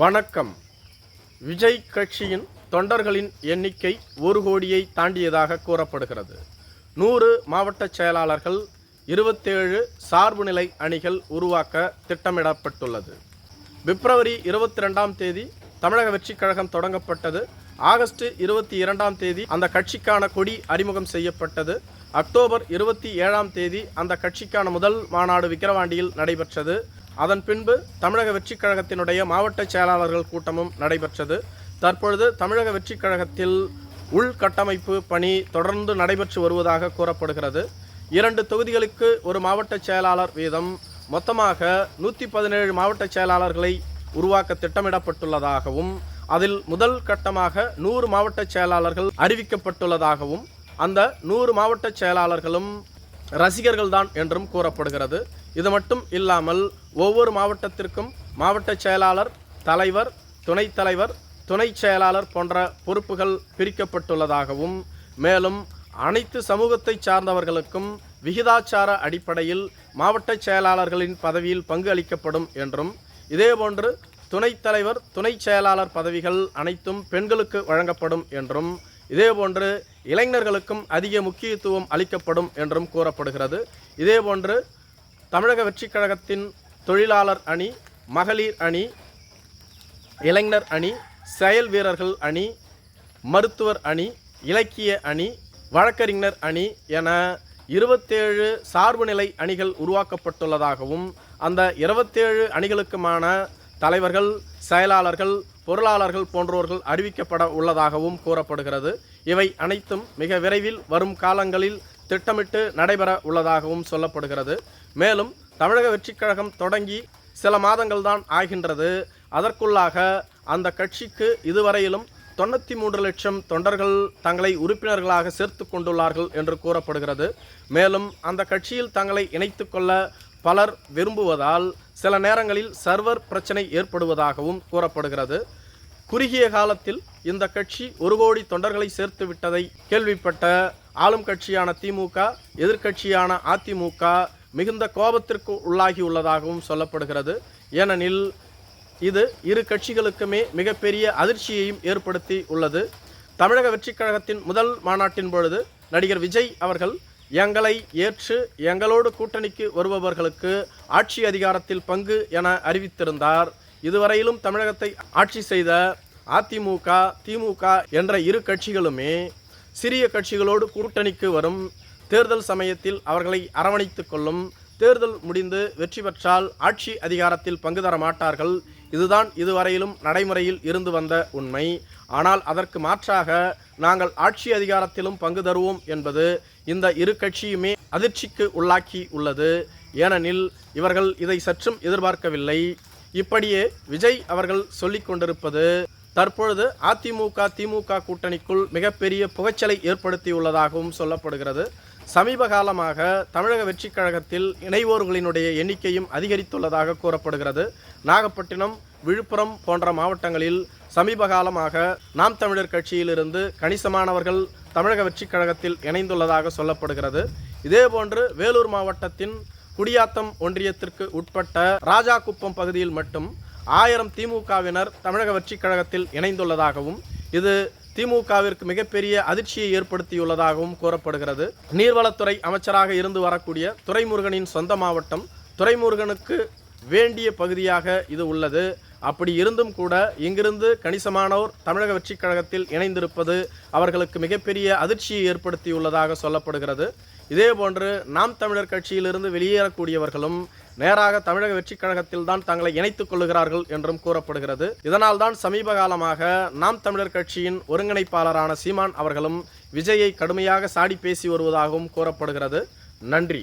வணக்கம். விஜய் கட்சியின் தொண்டர்களின் எண்ணிக்கை ஒரு கோடியை தாண்டியதாக கூறப்படுகிறது. நூறு மாவட்ட செயலாளர்கள் இருபத்தேழு சார்புநிலை அணிகள் உருவாக்க திட்டமிடப்பட்டுள்ளது. பிப்ரவரி இருபத்தி ரெண்டாம் தேதி தமிழக வெற்றிக் கழகம் தொடங்கப்பட்டது. ஆகஸ்ட் இருபத்தி இரண்டாம் தேதி அந்த கட்சிக்கான கொடி அறிமுகம் செய்யப்பட்டது. அக்டோபர் இருபத்தி ஏழாம் தேதி அந்த கட்சிக்கான முதல் மாநாடு விக்கிரவாண்டியில் நடைபெற்றது. அதன் பின்பு தமிழக வெற்றிக் கழகத்தினுடைய மாவட்ட செயலாளர்கள் கூட்டமும் நடைபெற்றது. தற்பொழுது தமிழக வெற்றிக் கழகத்தில் உள்கட்டமைப்பு பணி தொடர்ந்து நடைபெற்று வருவதாக கூறப்படுகிறது. இரண்டு தொகுதிகளுக்கு ஒரு மாவட்ட செயலாளர் வீதம் மொத்தமாக நூற்றி பதினேழு மாவட்ட செயலாளர்களை உருவாக்க திட்டமிடப்பட்டுள்ளதாகவும் அதில் முதல் கட்டமாக நூறு மாவட்ட செயலாளர்கள் அறிவிக்கப்பட்டுள்ளதாகவும் அந்த நூறு மாவட்ட செயலாளர்களும் ரசிகர்கள்தான் என்றும் கூறப்படுகிறது. இது மட்டும் இல்லாமல் ஒவ்வொரு மாவட்டத்திற்கும் மாவட்ட செயலாளர் தலைவர் துணைத் தலைவர் துணை செயலாளர் போன்ற பொறுப்புகள் பிரிக்கப்பட்டுள்ளதாகவும் மேலும் அனைத்து சமூகத்தை சார்ந்தவர்களுக்கும் விகிதாச்சார அடிப்படையில் மாவட்ட செயலாளர்களின் பதவியில் பங்கு அளிக்கப்படும் என்றும் இதேபோன்று துணைத் தலைவர் துணை செயலாளர் பதவிகள் அனைத்தும் பெண்களுக்கு வழங்கப்படும் என்றும் இதேபோன்று இளைஞர்களுக்கும் அதிக முக்கியத்துவம் அளிக்கப்படும் என்றும் கூறப்படுகிறது. இதேபோன்று தமிழக வெற்றிக் கழகத்தின் தொழிலாளர் அணி மகளிர் அணி இளைஞர் அணி செயல் வீரர்கள் அணி மருத்துவர் அணி இலக்கிய அணி வழக்கறிஞர் அணி என இருபத்தேழு சார்புநிலை அணிகள் உருவாக்கப்பட்டுள்ளதாகவும் அந்த இருபத்தேழு அணிகளுக்குமான தலைவர்கள் செயலாளர்கள் பொருளாளர்கள் போன்றோர்கள் அறிவிக்கப்பட உள்ளதாகவும் கூறப்படுகிறது. இவை அனைத்தும் மிக விரைவில் வரும் காலங்களில் திட்டமிட்டு நடைபெற உள்ளதாகவும் சொல்லப்படுகிறது. மேலும் தமிழக வெற்றிக் கழகம் தொடங்கி சில மாதங்கள் தான் ஆகின்றது. அதற்குள்ளாக அந்த கட்சிக்கு இதுவரையிலும் தொண்ணூற்றி மூன்று லட்சம் தொண்டர்கள் தங்களை உறுப்பினர்களாக சேர்த்து கொண்டுள்ளார்கள் என்று கூறப்படுகிறது. மேலும் அந்த கட்சியில் தங்களை இணைத்து கொள்ள பலர் விரும்புவதால் சில நேரங்களில் சர்வர் பிரச்சனை ஏற்படுவதாகவும் கூறப்படுகிறது. குறுகிய காலத்தில் இந்த கட்சி ஒரு கோடி தொண்டர்களை சேர்த்து விட்டதை கேள்விப்பட்ட ஆளும் கட்சியான திமுக எதிர்க்கட்சியான அதிமுக மிகுந்த கோபத்திற்கு உள்ளாகி உள்ளதாகவும் சொல்லப்படுகிறது. ஏனெனில் இது இரு கட்சிகளுக்குமே மிகப்பெரிய அதிர்ச்சியையும் ஏற்படுத்தி உள்ளது. தமிழக வெற்றிக் கழகத்தின் முதல் மாநாட்டின் பொழுது நடிகர் விஜய் அவர்கள் எங்களை ஏற்று எங்களோடு கூட்டணிக்கு வருபவர்களுக்கு ஆட்சி அதிகாரத்தில் பங்கு என அறிவித்திருந்தார். இதுவரையிலும் தமிழகத்தை ஆட்சி செய்த அதிமுக திமுக என்ற இரு கட்சிகளுமே சிறிய கட்சிகளோடு கூட்டணிக்கு வரும் தேர்தல் சமயத்தில் அவர்களை அரவணைத்து கொள்ளும். தேர்தல் முடிந்து வெற்றி பெற்றால் ஆட்சி அதிகாரத்தில் பங்கு தர மாட்டார்கள். இதுதான் இதுவரையிலும் நடைமுறையில் இருந்து வந்த உண்மை. ஆனால் அதற்கு மாற்றாக நாங்கள் ஆட்சி அதிகாரத்திலும் பங்கு தருவோம் என்பது இந்த இரு கட்சியுமே அதிர்ச்சிக்கு உள்ளாக்கி உள்ளது. ஏனெனில் இவர்கள் இதை சற்றும் எதிர்பார்க்கவில்லை. இப்படியே விஜய் அவர்கள் சொல்லிக் கொண்டிருப்பது தற்பொழுது அதிமுக திமுக கூட்டணிக்குள் மிகப்பெரிய புகைச்சலை ஏற்படுத்தியுள்ளதாகவும் சொல்லப்படுகிறது. சமீப காலமாக தமிழக வெற்றிக் கழகத்தில் இணைவோர்களினுடைய எண்ணிக்கையும் அதிகரித்துள்ளதாக கூறப்படுகிறது. நாகப்பட்டினம் விழுப்புரம் போன்ற மாவட்டங்களில் சமீப காலமாக நாம் தமிழர் கட்சியிலிருந்து கணிசமானவர்கள் தமிழக வெற்றிக் கழகத்தில் இணைந்துள்ளதாக சொல்லப்படுகிறது. இதேபோன்று வேலூர் மாவட்டத்தின் குடியாத்தம் ஒன்றியத்திற்கு உட்பட்ட ராஜாக்குப்பம் பகுதியில் மட்டும் ஆயிரம் திமுகவினர் தமிழக வெற்றிக் கழகத்தில் இணைந்துள்ளதாகவும் இது திமுகவிற்கு மிகப்பெரிய அதிர்ச்சியை ஏற்படுத்தியுள்ளதாகவும் கூறப்படுகிறது. நீர்வளத்துறை அமைச்சராக இருந்து வரக்கூடிய துரைமுருகனின் சொந்த மாவட்டம் துரைமுருகனுக்கு வேண்டிய பகுதியாக இது உள்ளது. அப்படி இருந்தும் கூட இங்கிருந்து கணிசமானோர் தமிழக வெற்றிக் கழகத்தில் இணைந்திருப்பது அவர்களுக்கு மிகப்பெரிய அதிர்ச்சியை ஏற்படுத்தியுள்ளதாக சொல்லப்படுகிறது. இதேபோன்று நாம் தமிழர் கட்சியிலிருந்து வெளியேறக்கூடியவர்களும் நேராக தமிழக வெற்றிக் கழகத்தில் தான் தங்களை இணைத்துக் கொள்ளுகிறார்கள் என்றும் கூறப்படுகிறது. இதனால் தான் சமீப காலமாக நாம் தமிழர் கட்சியின் ஒருங்கிணைப்பாளரான சீமான் அவர்களும் விஜயை கடுமையாக சாடி பேசி வருவதாகவும் கூறப்படுகிறது. நன்றி.